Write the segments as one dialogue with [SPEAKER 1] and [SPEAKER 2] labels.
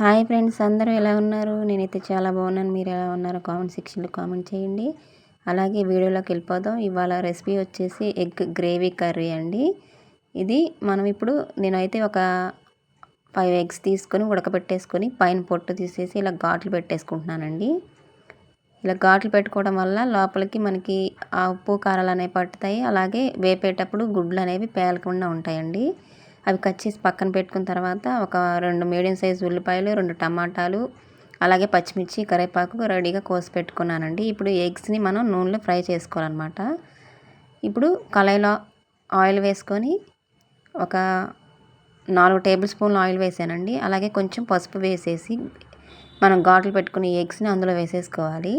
[SPEAKER 1] Hi friends అందరూ ఎలా ఉన్నారు? నేనైతే చాలా బాగున్నాను. మీరు ఎలా ఉన్నారో కామెంట్ సెక్షన్లో కామెంట్ చేయండి. అలాగే వీడియోలోకి వెళ్ళిపోదాం. ఇవాళ రెసిపీ వచ్చేసి ఎగ్ గ్రేవీ కర్రీ అండి. ఇది మనం ఇప్పుడు నేనైతే ఒక ఫైవ్ ఎగ్స్ తీసుకొని ఉడకబెట్టేసుకొని పైన పొట్టు తీసేసి ఇలా ఘాట్లు పెట్టేసుకుంటున్నానండి. ఇలా ఘాట్లు పెట్టుకోవడం వల్ల లోపలికి మనకి ఆ ఉప్పు కారాలు అనేవి పట్టుతాయి. అలాగే వేపేటప్పుడు గుడ్లు అనేవి పేలకుండా ఉంటాయండి. అవి కట్ చేసి పక్కన పెట్టుకున్న తర్వాత ఒక రెండు మీడియం సైజ్ ఉల్లిపాయలు రెండు టమాటాలు అలాగే పచ్చిమిర్చి కరివేపాకు రెడీగా కోసి పెట్టుకున్నానండి. ఇప్పుడు ఎగ్స్ని మనం నూనెలో ఫ్రై చేసుకోవాలన్నమాట. ఇప్పుడు కళాయిలో ఆయిల్ వేసుకొని ఒక నాలుగు టేబుల్ స్పూన్లు ఆయిల్ వేసానండి. అలాగే కొంచెం పసుపు వేసేసి మనం ఘాట్లు పెట్టుకునే ఎగ్స్ని అందులో వేసేసుకోవాలి.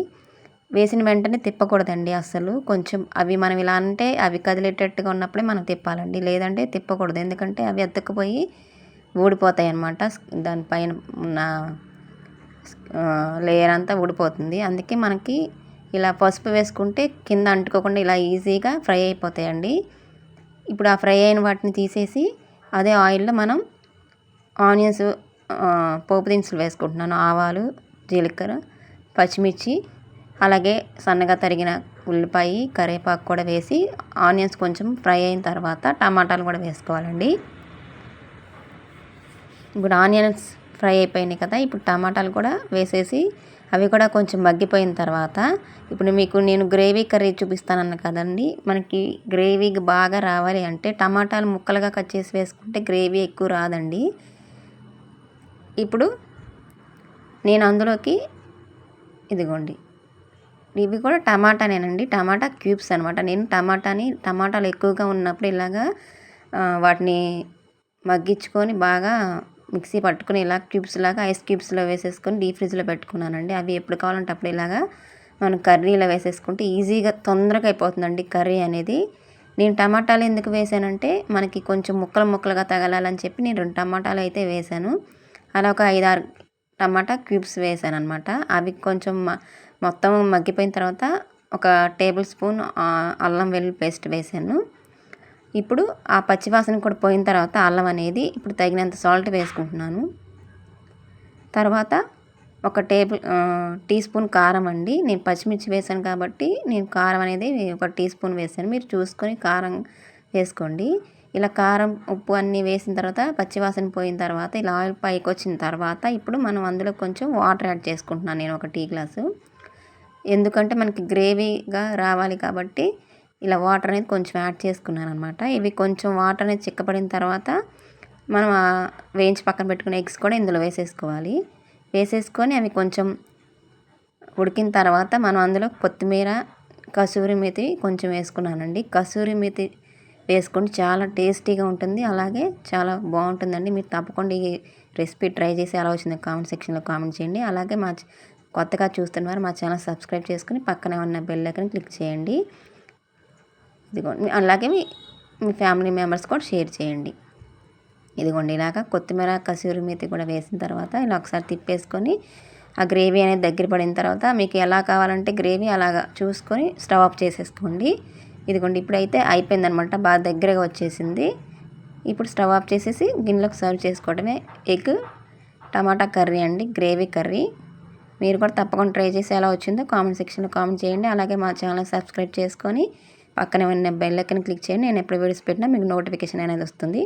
[SPEAKER 1] వేసిన వెంటనే తిప్పకూడదండి అసలు. కొంచెం అవి మనం ఇలా అంటే అవి కదిలేటట్టుగా ఉన్నప్పుడే మనం తిప్పాలండి. లేదంటే తిప్పకూడదు. ఎందుకంటే అవి ఎత్తుకుపోయి ఊడిపోతాయి అన్నమాట దానిపైన ఉన్న లేయర్ అంతా ఊడిపోతుంది. అందుకే మనకి ఇలా పసుపు వేసుకుంటే కింద అంటుకోకుండా ఇలా ఈజీగా ఫ్రై అయిపోతాయండి. ఇప్పుడు ఆ ఫ్రై అయిన వాటిని తీసేసి అదే ఆయిల్లో మనం ఆనియన్స్ పోపు దినుసులు వేసుకుంటున్నాను. ఆవాలు జీలకర్ర పచ్చిమిర్చి అలాగే సన్నగా తరిగిన ఉల్లిపాయ కరివేపాకు కూడా వేసి ఆనియన్స్ కొంచెం ఫ్రై అయిన తర్వాత టమాటాలు కూడా వేసుకోవాలండి. ఇప్పుడు ఆనియన్స్ ఫ్రై అయిపోయినాయి కదా ఇప్పుడు టమాటాలు కూడా వేసేసి అవి కూడా కొంచెం మగ్గిపోయిన తర్వాత ఇప్పుడు మీకు నేను గ్రేవీ కర్రీ చూపిస్తానన్న కదండి మనకి గ్రేవీ బాగా రావాలి అంటే టమాటాలు ముక్కలుగా కట్ చేసి వేసుకుంటే గ్రేవీ ఎక్కువ రాదండి. ఇప్పుడు నేను అందులోకి ఇదిగోండి ఇవి కూడా టమాటానేనండి. టమాటా క్యూబ్స్ అనమాట నేను టమాటాని టమాటాలు ఎక్కువగా ఉన్నప్పుడు ఇలాగా వాటిని మగ్గించుకొని బాగా మిక్సీ పట్టుకుని ఇలా క్యూబ్స్ లాగా ఐస్ క్యూబ్స్లో వేసేసుకొని డీప్ ఫ్రిడ్జ్లో పెట్టుకున్నానండి. అవి ఎప్పుడు కావాలంటే అప్పుడు ఇలాగా మనం కర్రీలో వేసేసుకుంటే ఈజీగా తొందరగా అయిపోతుందండి కర్రీ అనేది. నేను టమాటాలు ఎందుకు వేసానంటే మనకి కొంచెం ముక్కలు ముక్కలుగా తగలాలని చెప్పి నేను రెండు టమాటాలు అయితే వేసాను. అలా ఒక ఐదారు టమాటా క్యూబ్స్ వేసాను అనమాట అవి కొంచెం మొత్తం మగ్గిపోయిన తర్వాత ఒక టేబుల్ స్పూన్ అల్లం వెల్లుల్లి పేస్ట్ వేసాను. ఇప్పుడు ఆ పచ్చివాసన కూడా పోయిన తర్వాత అల్లం అనేది ఇప్పుడు తగినంత సాల్ట్ వేసుకుంటున్నాను. తర్వాత ఒక టేబుల్ టీ స్పూన్ కారం అండి. నేను పచ్చిమిర్చి వేసాను కాబట్టి నేను కారం అనేది ఒక టీ స్పూన్ వేసాను. మీరు చూసుకొని కారం వేసుకోండి. ఇలా కారం ఉప్పు అన్నీ వేసిన తర్వాత పచ్చివాసన పోయిన తర్వాత ఇలా ఆయిల్ పైకి వచ్చిన తర్వాత ఇప్పుడు మనం అందులో కొంచెం వాటర్ యాడ్ చేసుకుంటున్నాను నేను ఒక టీ గ్లాసు. ఎందుకంటే మనకి గ్రేవీగా రావాలి కాబట్టి ఇలా వాటర్ అనేది కొంచెం యాడ్ చేసుకున్నాను అనమాట ఇవి కొంచెం వాటర్ అనేది చిక్కపడిన తర్వాత మనం వేయించి పక్కన పెట్టుకున్న ఎగ్స్ కూడా ఇందులో వేసేసుకోవాలి. వేసేసుకొని అవి కొంచెం ఉడికిన తర్వాత మనం అందులో కొత్తిమీర కసూరి మెతి కొంచెం వేసుకున్నానండి. కసూరి మెతి వేసుకుంటే చాలా టేస్టీగా ఉంటుంది. అలాగే చాలా బాగుంటుందండి. మీరు తప్పకుండా ఈ రెసిపీ ట్రై చేసి ఎలా వచ్చిందో కామెంట్ సెక్షన్లో కామెంట్ చేయండి. అలాగే మా కొత్తగా చూస్తున్నవారు మా ఛానల్ సబ్స్క్రైబ్ చేసుకుని పక్కనే ఉన్న బెల్ ఐకన్ క్లిక్ చేయండి. ఇదిగోండి అలాగే మీ మీ ఫ్యామిలీ మెంబర్స్ కూడా షేర్ చేయండి. ఇదిగోండి ఇలాగ కొత్తిమీర కసూరి మేతి కూడా వేసిన తర్వాత ఇలా ఒకసారి తిప్పేసుకొని ఆ గ్రేవీ అనేది దగ్గర పడిన తర్వాత మీకు ఎలా కావాలంటే గ్రేవీ అలాగా చూసుకొని స్టవ్ ఆఫ్ చేసేసుకోండి. ఇదిగోండి ఇప్పుడైతే అయిపోయిందనమాట బాగా దగ్గరగా వచ్చేసింది. ఇప్పుడు స్టవ్ ఆఫ్ చేసేసి గిన్నెలోకి సర్వ్ చేసుకోవడమే ఎగ్ టమాటా కర్రీ అండి గ్రేవీ కర్రీ. మీరు కూడా తప్పకుండా ట్రై చేసి ఎలా వచ్చిందో కామెంట్ సెక్షన్లో కామెంట్ చేయండి. అలాగే మా ఛానల్ సబ్స్క్రైబ్ చేసుకొని పక్కనే ఉన్న బెల్ ఐకన్ క్లిక్ చేయండి. నేను ఎప్పుడు వీడియోస్ పెట్టినా మీకు నోటిఫికేషన్ అనేది వస్తుంది.